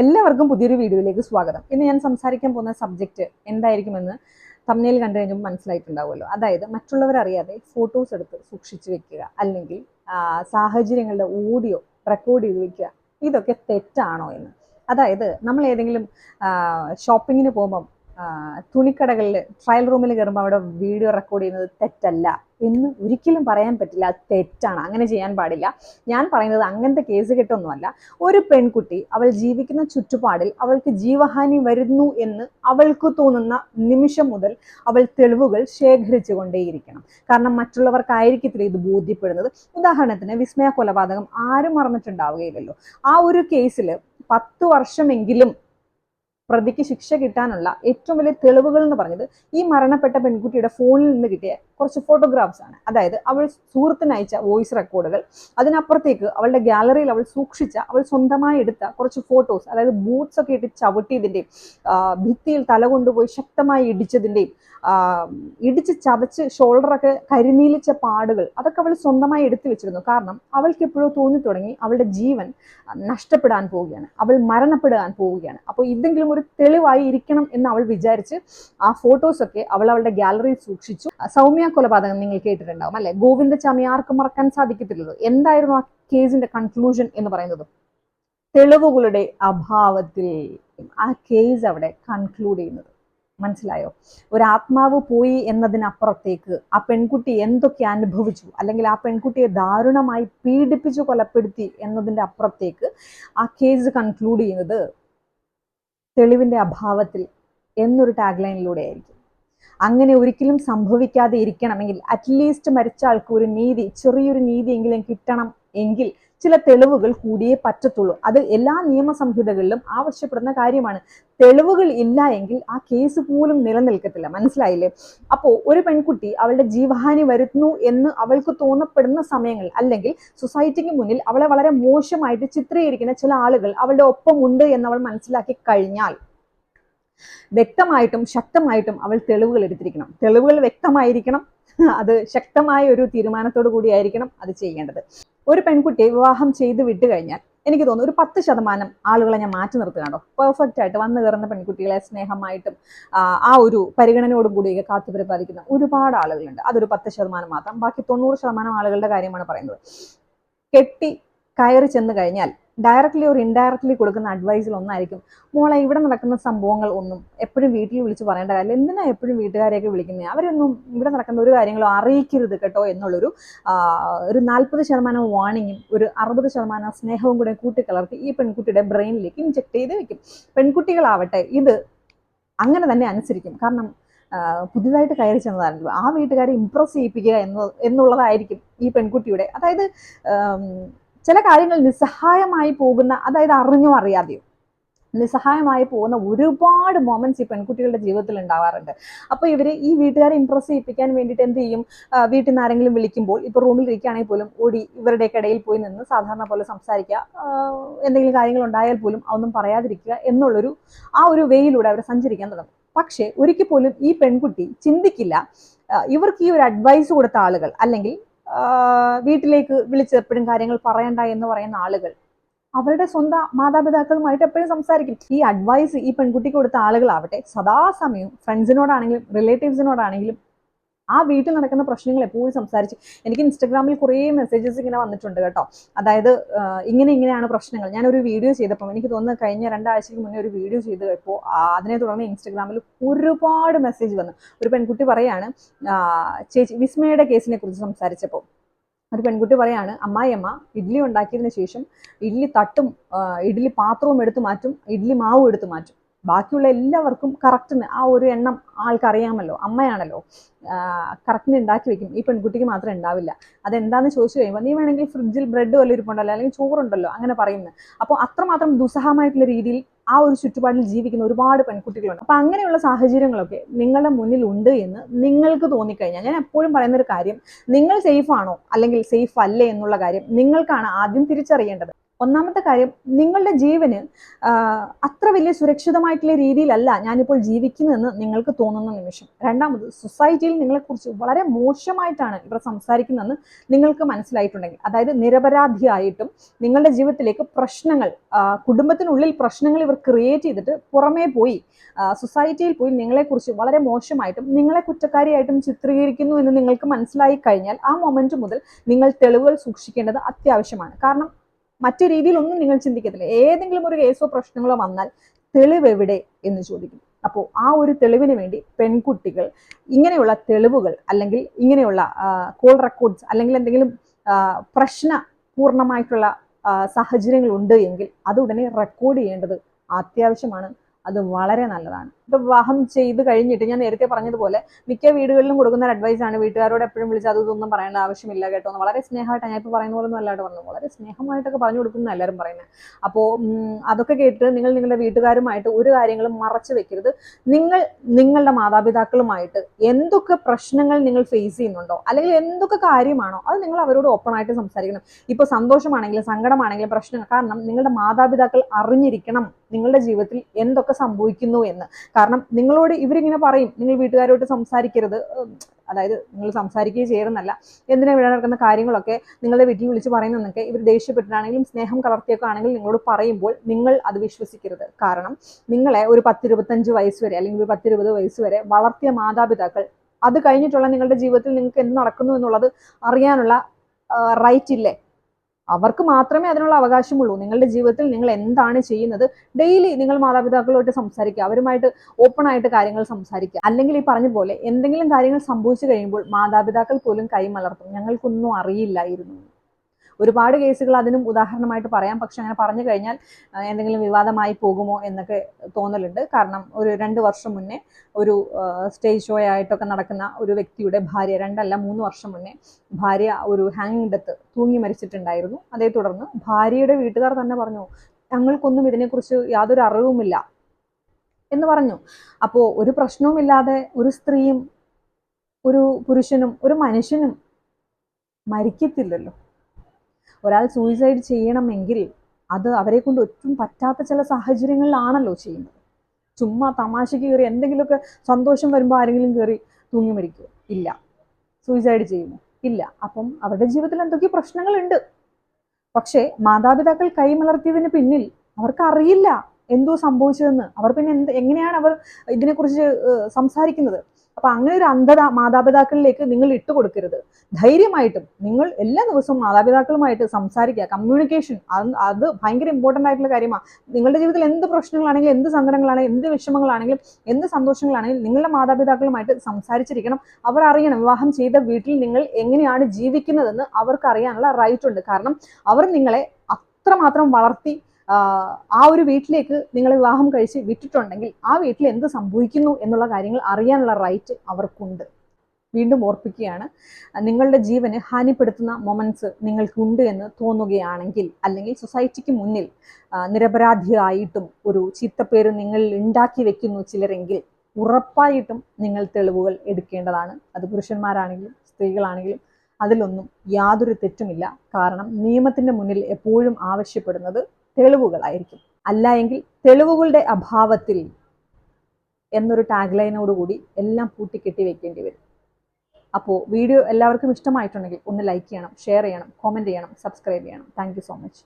എല്ലാവർക്കും പുതിയൊരു വീഡിയോയിലേക്ക് സ്വാഗതം. ഇന്ന് ഞാൻ സംസാരിക്കാൻ പോകുന്ന സബ്ജക്റ്റ് എന്തായിരിക്കുമെന്ന് തമ്മിൽ കണ്ടു കഴിഞ്ഞപ്പോൾ മനസ്സിലായിട്ടുണ്ടാവുമല്ലോ. അതായത് മറ്റുള്ളവരറിയാതെ ഫോട്ടോസ് എടുത്ത് സൂക്ഷിച്ചു വെക്കുക അല്ലെങ്കിൽ സാഹചര്യങ്ങളുടെ ഓഡിയോ റെക്കോർഡ് ചെയ്ത് വെക്കുക. ഇതൊക്കെ തെറ്റാണോ എന്ന്. അതായത് നമ്മൾ ഏതെങ്കിലും ഷോപ്പിങ്ങിന് പോകുമ്പം തുണിക്കടകളിൽ ട്രയൽ റൂമിൽ കയറുമ്പോൾ അവിടെ വീഡിയോ റെക്കോർഡ് ചെയ്യുന്നത് തെറ്റല്ല എന്ന് ഒരിക്കലും പറയാൻ പറ്റില്ല. അത് തെറ്റാണ്. അങ്ങനെ ചെയ്യാൻ പാടില്ല. ഞാൻ പറയുന്നത് അങ്ങനത്തെ കേസ് കിട്ടൊന്നുമല്ല. ഒരു പെൺകുട്ടി അവൾ ജീവിക്കുന്ന ചുറ്റുപാടിൽ അവൾക്ക് ജീവഹാനി വരുന്നു എന്ന് അവൾക്ക് തോന്നുന്ന നിമിഷം മുതൽ അവൾ തെളിവുകൾ ശേഖരിച്ചു കൊണ്ടേയിരിക്കണം കാരണം മറ്റുള്ളവർക്കായിരിക്കത്തില്ല ഇത് ബോധ്യപ്പെടുന്നത്. ഉദാഹരണത്തിന് വിസ്മയ കൊലപാതകം ആരും മറന്നിട്ടുണ്ടാവുകയില്ലല്ലോ. ആ ഒരു കേസിൽ പത്ത് വർഷമെങ്കിലും പ്രതിക്ക് ശിക്ഷ കിട്ടാനുള്ള ഏറ്റവും വലിയ തെളിവുകൾ എന്ന് പറഞ്ഞത് ഈ മരണപ്പെട്ട പെൺകുട്ടിയുടെ ഫോണിൽ നിന്ന് കിട്ടിയ കുറച്ച് ഫോട്ടോഗ്രാഫ്സ് ആണ്. അതായത് അവൾ സുഹൃത്തിന് അയച്ച വോയിസ് റെക്കോർഡുകൾ അതിനപ്പുറത്തേക്ക് അവളുടെ ഗാലറിയിൽ അവൾ സൂക്ഷിച്ച അവൾ സ്വന്തമായി എടുത്ത കുറച്ച് ഫോട്ടോസ് അതായത് ബൂട്ട്സ് ഒക്കെ ഇട്ട് ചവിട്ടിയതിന്റെയും ഭിത്തിയിൽ തല കൊണ്ടുപോയി ശക്തമായി ഇടിച്ചതിന്റെയും ഇടിച്ച് ചതച്ച് ഷോൾഡറൊക്കെ കരിനീലിച്ച പാടുകൾ അതൊക്കെ അവൾ സ്വന്തമായി എടുത്തു വെച്ചിരുന്നു. കാരണം അവൾക്ക് എപ്പോഴോ തോന്നി തുടങ്ങി അവളുടെ ജീവൻ നഷ്ടപ്പെടാൻ പോവുകയാണ്. അവൾ മരണപ്പെടാൻ പോവുകയാണ്. അപ്പോൾ ഇതെങ്കിലും ഒരു തെളിവായി ഇരിക്കണം എന്ന് അവൾ വിചാരിച്ച് ആ ഫോട്ടോസൊക്കെ അവൾ അവളുടെ ഗാലറിയിൽ സൂക്ഷിച്ചു. സൗമ്യ കൊലപാതകം നിങ്ങൾ കേട്ടിട്ടുണ്ടാവും അല്ലെ? ഗോവിന്ദചാമി ആർക്കും മറക്കാൻ സാധിക്കത്തില്ലല്ലോ. എന്തായിരുന്നു ആ കേസിന്റെ കൺക്ലൂഷൻ എന്ന് പറയുന്നത്? തെളിവുകളുടെ അഭാവത്തിൽ ആ കേസ് അവിടെ കൺക്ലൂഡ് ചെയ്യുന്നത്. മനസ്സിലായോ? ഒരു ആത്മാവ് പോയി എന്നതിനപ്പുറത്തേക്ക് ആ പെൺകുട്ടി എന്തൊക്കെ അനുഭവിച്ചു? അല്ലെങ്കിൽ ആ പെൺകുട്ടിയെ ദാരുണമായി പീഡിപ്പിച്ചു കൊലപ്പെടുത്തി എന്നതിന്റെ അപ്പുറത്തേക്ക് ആ കേസ് കൺക്ലൂഡ് ചെയ്യുന്നത് തെളിവിന്റെ അഭാവത്തിൽ എന്നൊരു ടാഗ് ലൈനിലൂടെ ആയിരിക്കും. അങ്ങനെ ഒരിക്കലും സംഭവിക്കാതെ ഇരിക്കണമെങ്കിൽ അറ്റ്ലീസ്റ്റ് മരിച്ച ആൾക്ക് ഒരു നീതി ചെറിയൊരു നീതിയെങ്കിലും കിട്ടണം എങ്കിൽ ചില തെളിവുകൾ കൂടിയേ പറ്റത്തുള്ളൂ. അത് എല്ലാ നിയമസംഹിതകളിലും ആവശ്യപ്പെടുന്ന കാര്യമാണ്. തെളിവുകൾ ഇല്ല എങ്കിൽ ആ കേസ് പോലും നിലനിൽക്കത്തില്ല. മനസ്സിലായില്ലേ? അപ്പോൾ ഒരു പെൺകുട്ടി അവളുടെ ജീവഹാനി വരുന്നു എന്ന് അവൾക്ക് തോന്നപ്പെടുന്ന സമയങ്ങൾ അല്ലെങ്കിൽ സൊസൈറ്റിക്ക് മുന്നിൽ അവളെ വളരെ മോശമായിട്ട് ചിത്രീകരിക്കുന്ന ചില ആളുകൾ അവളുടെ ഒപ്പം ഉണ്ട് എന്ന് അവൾ മനസ്സിലാക്കി കഴിഞ്ഞാൽ വ്യക്തമായിട്ടും ശക്തമായിട്ടും അവൾ തെളിവുകൾ എടുത്തിരിക്കണം. തെളിവുകൾ വ്യക്തമായിരിക്കണം. അത് ശക്തമായ ഒരു തീരുമാനത്തോടു കൂടിയായിരിക്കണം അത് ചെയ്യേണ്ടത്. ഒരു പെൺകുട്ടിയെ വിവാഹം ചെയ്ത് വിട്ട് കഴിഞ്ഞാൽ എനിക്ക് തോന്നുന്നു ഒരു പത്ത് ശതമാനം ആളുകളെ ഞാൻ മാറ്റി നിർത്തുകയാണോ പെർഫെക്റ്റ് ആയിട്ട് വന്നു കയറുന്ന പെൺകുട്ടികളെ സ്നേഹമായിട്ടും ആ, ഒരു പരിഗണനയോടും കൂടിയൊക്കെ കാത്തു പരിപാലിക്കുന്ന ഒരുപാട് ആളുകളുണ്ട്. അതൊരു പത്ത് ശതമാനം മാത്രം. ബാക്കി തൊണ്ണൂറ് ശതമാനം ആളുകളുടെ കാര്യമാണ് പറയുന്നത്. കെട്ടി കയറി ചെന്ന് കഴിഞ്ഞാൽ ഡയറക്റ്റ്ലി ഒരു ഇൻഡയറക്റ്റ്ലി കൊടുക്കുന്ന അഡ്വൈസിൽ ഒന്നായിരിക്കും. മോളെ ഇവിടെ നടക്കുന്ന സംഭവങ്ങൾ ഒന്നും എപ്പോഴും വീട്ടിൽ വിളിച്ച് പറയേണ്ട കാര്യമില്ല. എന്തിനാണ് എപ്പോഴും വീട്ടുകാരെയൊക്കെ വിളിക്കുന്നത് അവരൊന്നും ഇവിടെ നടക്കുന്ന ഒരു കാര്യങ്ങളും അറിയിക്കരുത് കേട്ടോ എന്നുള്ളൊരു ഒരു നാൽപ്പത് ശതമാനം വാണിങ്ങും ഒരു അറുപത് ശതമാനം സ്നേഹവും കൂടെ കൂട്ടിക്കലർത്തി ഈ പെൺകുട്ടിയുടെ ബ്രെയിനിലേക്ക് ഇൻജെക്ട് ചെയ്ത് വെക്കും. പെൺകുട്ടികളാവട്ടെ ഇത് അങ്ങനെ തന്നെ അനുസരിക്കും. കാരണം പുതിയതായിട്ട് കയറി ചെന്നതാണല്ലോ. ആ വീട്ടുകാരെ ഇമ്പ്രസ് ചെയ്യിപ്പിക്കുക എന്ന് എന്നുള്ളതായിരിക്കും ഈ പെൺകുട്ടിയുടെ. അതായത് ചില കാര്യങ്ങൾ നിസ്സഹായമായി പോകുന്ന അതായത് അറിഞ്ഞോ അറിയാതെയോ നിസ്സഹായമായി പോകുന്ന ഒരുപാട് മൊമെന്റ്സ് ഈ പെൺകുട്ടികളുടെ ജീവിതത്തിൽ ഉണ്ടാവാറുണ്ട്. അപ്പോൾ ഇവർ ഈ വീട്ടുകാരെ ഇമ്പ്രസ് ചെയ്യിപ്പിക്കാൻ വേണ്ടിയിട്ട് എന്ത് ചെയ്യും? വീട്ടിൽ നിന്ന് ആരെങ്കിലും വിളിക്കുമ്പോൾ ഇപ്പോൾ റൂമിൽ ഇരിക്കുകയാണെങ്കിൽ പോലും ഓടി ഇവരുടെ ഇടയിൽ പോയി നിന്ന് സാധാരണ പോലെ സംസാരിക്കുക. എന്തെങ്കിലും കാര്യങ്ങൾ ഉണ്ടായാൽ പോലും അതൊന്നും പറയാതിരിക്കുക എന്നുള്ളൊരു ആ ഒരു വേയിലൂടെ അവർ സഞ്ചരിക്കാൻ തുടങ്ങും. പക്ഷേ ഒരിക്കൽ പോലും ഈ പെൺകുട്ടി ചിന്തിക്കില്ല. ഇവർക്ക് ഈ ഒരു അഡ്വൈസ് കൊടുത്ത ആളുകൾ അല്ലെങ്കിൽ വീട്ടിലേക്ക് വിളിച്ച് എപ്പോഴും കാര്യങ്ങൾ പറയണ്ട എന്ന് പറയുന്ന ആളുകൾ. അവരുടെ സ്വന്തം മാതാപിതാക്കളുമായിട്ട് എപ്പോഴും സംസാരിക്കും. ഈ അഡ്വൈസ് ഈ പെൺകുട്ടിക്ക് കൊടുത്ത ആളുകളാവട്ടെ സദാസമയവും ഫ്രണ്ട്സിനോടാണെങ്കിലും റിലേറ്റീവ്സിനോടാണെങ്കിലും ആ വീട്ടിൽ നടക്കുന്ന പ്രശ്നങ്ങൾ എപ്പോഴും സംസാരിച്ച് എനിക്ക് ഇൻസ്റ്റഗ്രാമിൽ കുറേ മെസ്സേജസ് ഇങ്ങനെ വന്നിട്ടുണ്ട് കേട്ടോ. അതായത് ഇങ്ങനെ ഇങ്ങനെയാണ് പ്രശ്നങ്ങൾ. ഞാനൊരു വീഡിയോ ചെയ്തപ്പോൾ എനിക്ക് തോന്നുന്നു കഴിഞ്ഞ രണ്ടാഴ്ചയ്ക്ക് മുന്നേ ഒരു വീഡിയോ ചെയ്ത് ഇപ്പോൾ അതിനെ തുടർന്ന് ഇൻസ്റ്റഗ്രാമിൽ ഒരുപാട് മെസ്സേജ് വന്നു. ഒരു പെൺകുട്ടി പറയാണ് ചേച്ചി വിസ്മയുടെ കേസിനെ കുറിച്ച് സംസാരിച്ചപ്പോൾ. ഒരു പെൺകുട്ടി പറയാണ് അമ്മായിയമ്മ ഇഡ്ഡലി ഉണ്ടാക്കിയതിന് ശേഷം ഇഡ്ഡലി തട്ടും ഇഡ്ഡലി പാത്രവും എടുത്തു മാറ്റും ഇഡ്ഡലി മാവും എടുത്തു മാറ്റും. ബാക്കിയുള്ള എല്ലാവർക്കും കറക്റ്റിന് ആ ഒരു എണ്ണം ആൾക്കറിയാമല്ലോ അമ്മയാണല്ലോ കറക്റ്റിന് ഉണ്ടാക്കി വെക്കും. ഈ പെൺകുട്ടിക്ക് മാത്രം ഉണ്ടാവില്ല. അതെന്താന്ന് ചോദിച്ചു കഴിയുമ്പോൾ നീ വേണമെങ്കിൽ ഫ്രിഡ്ജിൽ ബ്രെഡ് വല്ല ഇരിപ്പുണ്ടല്ലോ അല്ലെങ്കിൽ ചോറുണ്ടല്ലോ അങ്ങനെ പറയുന്നത് അപ്പോൾ അത്രമാത്രം ദുസ്സഹമായിട്ടുള്ള രീതിയിൽ ആ ഒരു ചുറ്റുപാടിൽ ജീവിക്കുന്ന ഒരുപാട് പെൺകുട്ടികളുണ്ട്. അപ്പോൾ അങ്ങനെയുള്ള സാഹചര്യങ്ങളൊക്കെ നിങ്ങളുടെ മുന്നിൽ ഉണ്ട് എന്ന് നിങ്ങൾക്ക് തോന്നിക്കഴിഞ്ഞാൽ ഞാൻ എപ്പോഴും പറയുന്ന ഒരു കാര്യം നിങ്ങൾ സേഫ് ആണോ? അല്ലെങ്കിൽ സേഫ് അല്ലേ? എന്നുള്ള കാര്യം നിങ്ങൾക്കാണ് ആദ്യം തിരിച്ചറിയേണ്ടത്. ഒന്നാമത്തെ കാര്യം നിങ്ങളുടെ ജീവന് അത്ര വലിയ സുരക്ഷിതമായിട്ടുള്ള രീതിയിലല്ല ഞാനിപ്പോൾ ജീവിക്കുന്നതെന്ന് നിങ്ങൾക്ക് തോന്നുന്ന നിമിഷം. രണ്ടാമത് സൊസൈറ്റിയിൽ നിങ്ങളെക്കുറിച്ച് വളരെ മോശമായിട്ടാണ് ഇവർ സംസാരിക്കുന്നതെന്ന് നിങ്ങൾക്ക് മനസ്സിലായിട്ടുണ്ടെങ്കിൽ അതായത് നിരപരാധിയായിട്ടും നിങ്ങളുടെ ജീവിതത്തിലേക്ക് പ്രശ്നങ്ങൾ കുടുംബത്തിനുള്ളിൽ പ്രശ്നങ്ങൾ ഇവർ ക്രിയേറ്റ് ചെയ്തിട്ട് പുറമേ പോയി സൊസൈറ്റിയിൽ പോയി നിങ്ങളെക്കുറിച്ച് വളരെ മോശമായിട്ടും നിങ്ങളെ കുറ്റക്കാരിയായിട്ടും ചിത്രീകരിക്കുന്നു എന്ന് നിങ്ങൾക്ക് മനസ്സിലായി കഴിഞ്ഞാൽ ആ മൊമെന്റ് മുതൽ നിങ്ങൾ തെളിവുകൾ സൂക്ഷിക്കേണ്ടത് അത്യാവശ്യമാണ്. കാരണം മറ്റു രീതിയിലൊന്നും നിങ്ങൾ ചിന്തിക്കത്തില്ല. ഏതെങ്കിലും ഒരു കേസോ പ്രശ്നങ്ങളോ വന്നാൽ തെളിവ് എവിടെ എന്ന് ചോദിക്കും. അപ്പോൾ ആ ഒരു തെളിവിന് വേണ്ടി പെൺകുട്ടികൾ ഇങ്ങനെയുള്ള തെളിവുകൾ അല്ലെങ്കിൽ ഇങ്ങനെയുള്ള കോൾ റെക്കോർഡ്സ് അല്ലെങ്കിൽ എന്തെങ്കിലും പ്രശ്ന പൂർണമായിട്ടുള്ള ഉണ്ട് എങ്കിൽ അത് ഉടനെ റെക്കോർഡ് ചെയ്യേണ്ടത് അത്യാവശ്യമാണ്. അത് വളരെ നല്ലതാണ്. വിവാഹം ചെയ്ത് കഴിഞ്ഞിട്ട് ഞാൻ നേരത്തെ പറഞ്ഞതുപോലെ മിക്ക വീടുകളിലും കൊടുക്കുന്ന ഒരു അഡ്വൈസ് ആണ്. വീട്ടുകാരോട് എപ്പോഴും വിളിച്ച് അത് ഇതൊന്നും പറയേണ്ട ആവശ്യമില്ല കേട്ടോ. എന്ന് വളരെ സ്നേഹമായിട്ട് ഞാൻ ഇപ്പോൾ പറയുന്ന പോലെ ഒന്നും പറഞ്ഞു വളരെ സ്നേഹമായിട്ടൊക്കെ പറഞ്ഞു കൊടുക്കുന്ന എല്ലാവരും പറയുന്നത് അപ്പോൾ അതൊക്കെ കേട്ട് നിങ്ങൾ നിങ്ങളുടെ വീട്ടുകാരുമായിട്ട് ഒരു കാര്യങ്ങളും മറച്ചു വെക്കരുത്. നിങ്ങൾ നിങ്ങളുടെ മാതാപിതാക്കളുമായിട്ട് എന്തൊക്കെ പ്രശ്നങ്ങൾ നിങ്ങൾ ഫേസ് ചെയ്യുന്നുണ്ടോ അല്ലെങ്കിൽ എന്തൊക്കെ കാര്യമാണോ അത് നിങ്ങൾ അവരോട് ഓപ്പൺ ആയിട്ട് സംസാരിക്കണം. ഇപ്പോൾ സന്തോഷമാണെങ്കിലും സങ്കടമാണെങ്കിലും പ്രശ്നങ്ങൾ കാരണം നിങ്ങളുടെ മാതാപിതാക്കൾ അറിഞ്ഞിരിക്കണം നിങ്ങളുടെ ജീവിതത്തിൽ എന്തൊക്കെ സംഭവിക്കുന്നു എന്ന്. കാരണം നിങ്ങളോട് ഇവരിങ്ങനെ പറയും നിങ്ങൾ വീട്ടുകാരോട്ട് സംസാരിക്കരുത്. അതായത് നിങ്ങൾ സംസാരിക്കുകയും ചെയ്യണമെന്നല്ല എന്തിനാ ഇവിടെ നടക്കുന്ന കാര്യങ്ങളൊക്കെ നിങ്ങളുടെ വീട്ടിൽ വിളിച്ച് പറയുന്നതെന്നൊക്കെ ഇവർ ദേഷ്യപ്പെട്ടിട്ടാണെങ്കിലും സ്നേഹം കലർത്തിയൊക്കെ ആണെങ്കിൽ നിങ്ങളോട് പറയുമ്പോൾ നിങ്ങൾ അത് വിശ്വസിക്കരുത്. കാരണം നിങ്ങളെ ഒരു പത്തിരുപത്തഞ്ച് വയസ്സ് വരെ അല്ലെങ്കിൽ ഒരു പത്തിരുപത് വയസ്സ് വരെ വളർത്തിയ മാതാപിതാക്കൾ അത് കഴിഞ്ഞിട്ടുള്ള നിങ്ങളുടെ ജീവിതത്തിൽ നിങ്ങൾക്ക് എന്ത് നടക്കുന്നു എന്നുള്ളത് അറിയാനുള്ള റൈറ്റ് ഇല്ലേ? അവർക്ക് മാത്രമേ അതിനുള്ള അവകാശമുള്ളൂ. നിങ്ങളുടെ ജീവിതത്തിൽ നിങ്ങൾ എന്താണ് ചെയ്യുന്നത്? ഡെയിലി നിങ്ങൾ മാതാപിതാക്കളുമായിട്ട് സംസാരിക്കുക. അവരുമായിട്ട് ഓപ്പൺ ആയിട്ട് കാര്യങ്ങൾ സംസാരിക്കുക. അല്ലെങ്കിൽ ഈ പറഞ്ഞ പോലെ എന്തെങ്കിലും കാര്യങ്ങൾ സംഭവിച്ചു കഴിയുമ്പോൾ മാതാപിതാക്കൾ പോലും കൈമലർത്തും. ഞങ്ങൾക്കൊന്നും അറിയില്ലായിരുന്നു. ഒരുപാട് കേസുകൾ അതിനും ഉദാഹരണമായിട്ട് പറയാം. പക്ഷെ അങ്ങനെ പറഞ്ഞു കഴിഞ്ഞാൽ എന്തെങ്കിലും വിവാദമായി പോകുമോ എന്നൊക്കെ തോന്നലുണ്ട്. കാരണം ഒരു രണ്ട് വർഷം മുന്നേ ഒരു സ്റ്റേജ് ഷോ ആയിട്ടൊക്കെ നടക്കുന്ന ഒരു വ്യക്തിയുടെ ഭാര്യ രണ്ടല്ല മൂന്ന് വർഷം മുന്നേ ഭാര്യ ഒരു ഹാങ്ങിങ് ഡെത്ത് തൂങ്ങി മരിച്ചിട്ടുണ്ടായിരുന്നു. അതേ തുടർന്ന് ഭാര്യയുടെ വീട്ടുകാർ തന്നെ പറഞ്ഞു ഞങ്ങൾക്കൊന്നും ഇതിനെക്കുറിച്ച് യാതൊരു അറിവുമില്ല എന്ന് പറഞ്ഞു. അപ്പോൾ ഒരു പ്രശ്നവുമില്ലാതെ ഒരു സ്ത്രീയും ഒരു പുരുഷനും ഒരു മനുഷ്യനും മരിക്കത്തില്ലല്ലോ. ഒരാൾ സൂയിസൈഡ് ചെയ്യണമെങ്കിൽ അത് അവരെ കൊണ്ട് ഒട്ടും പറ്റാത്ത ചില സാഹചര്യങ്ങളിലാണല്ലോ ചെയ്യുന്നത്. ചുമ്മാ തമാശയ്ക്ക് കയറി എന്തെങ്കിലുമൊക്കെ സന്തോഷം വരുമ്പോൾ ആരെങ്കിലും കയറി തൂങ്ങി മരിക്കുമോ ഇല്ല. സൂയിസൈഡ് ചെയ്യുമോ? ഇല്ല. അപ്പം അവരുടെ ജീവിതത്തിൽ എന്തൊക്കെയോ പ്രശ്നങ്ങളുണ്ട്. പക്ഷേ മാതാപിതാക്കൾ കൈമലർത്തിയതിന് പിന്നിൽ അവർക്കറിയില്ല എന്തോ സംഭവിച്ചതെന്ന്. അവർ പിന്നെ എന്ത് എങ്ങനെയാണ് അവർ ഇതിനെക്കുറിച്ച് സംസാരിക്കുന്നത്? അപ്പൊ അങ്ങനെ ഒരു അന്ധത മാതാപിതാക്കളിലേക്ക് നിങ്ങൾ ഇട്ട് കൊടുക്കരുത്. ധൈര്യമായിട്ടും നിങ്ങൾ എല്ലാ ദിവസവും മാതാപിതാക്കളുമായിട്ട് സംസാരിക്കുക. കമ്മ്യൂണിക്കേഷൻ അത് ഭയങ്കര ഇമ്പോർട്ടന്റ് ആയിട്ടുള്ള കാര്യമാണ് നിങ്ങളുടെ ജീവിതത്തിൽ എന്ത് പ്രശ്നങ്ങളാണെങ്കിലും എന്ത് സങ്കടങ്ങളാണെങ്കിലും എന്ത് വിഷമങ്ങളാണെങ്കിലും എന്ത് സന്തോഷങ്ങളാണെങ്കിലും നിങ്ങളുടെ മാതാപിതാക്കളുമായിട്ട് സംസാരിച്ചിരിക്കണം. അവർ അറിയണം വിവാഹം ചെയ്ത വീട്ടിൽ നിങ്ങൾ എങ്ങനെയാണ് ജീവിക്കുന്നതെന്ന് അവർക്ക് അറിയാനുള്ള റൈറ്റ് ഉണ്ട്. കാരണം അവർ നിങ്ങളെ അത്രമാത്രം വളർത്തി ആ, ഒരു വീട്ടിലേക്ക് നിങ്ങളെ വിവാഹം കഴിച്ച് വിട്ടിട്ടുണ്ടെങ്കിൽ ആ വീട്ടിൽ എന്ത് സംഭവിക്കുന്നു എന്നുള്ള കാര്യങ്ങൾ അറിയാനുള്ള റൈറ്റ് അവർക്കുണ്ട്. വീണ്ടും ഓർപ്പിക്കുകയാണ് നിങ്ങളുടെ ജീവന് ഹാനിപ്പെടുത്തുന്ന മൊമെന്റ്സ് നിങ്ങൾക്കുണ്ട് എന്ന് തോന്നുകയാണെങ്കിൽ അല്ലെങ്കിൽ സൊസൈറ്റിക്ക് മുന്നിൽ നിരപരാധിയായിട്ടും ഒരു ചീത്തപ്പേര് നിങ്ങൾ ഉണ്ടാക്കി വെക്കുന്നു ചിലരെങ്കിൽ ഉറപ്പായിട്ടും നിങ്ങൾ തെളിവുകൾ എടുക്കേണ്ടതാണ്. അത് പുരുഷന്മാരാണെങ്കിലും സ്ത്രീകളാണെങ്കിലും അതിലൊന്നും യാതൊരു തെറ്റുമില്ല. കാരണം നിയമത്തിന്റെ മുന്നിൽ എപ്പോഴും ആവശ്യപ്പെടുന്നത് തെളിവുകളായിരിക്കും. അല്ല എങ്കിൽ തെളിവുകളുടെ അഭാവത്തിൽ എന്നൊരു ടാഗ് ലൈനോടുകൂടി എല്ലാം പൂട്ടിക്കെട്ടി വെക്കേണ്ടി വരും. അപ്പോൾ വീഡിയോ എല്ലാവർക്കും ഇഷ്ടമായിട്ടുണ്ടെങ്കിൽ ഒന്ന് ലൈക്ക് ചെയ്യണം ഷെയർ ചെയ്യണം കോമന്റ് ചെയ്യണം സബ്സ്ക്രൈബ് ചെയ്യണം. Thank so much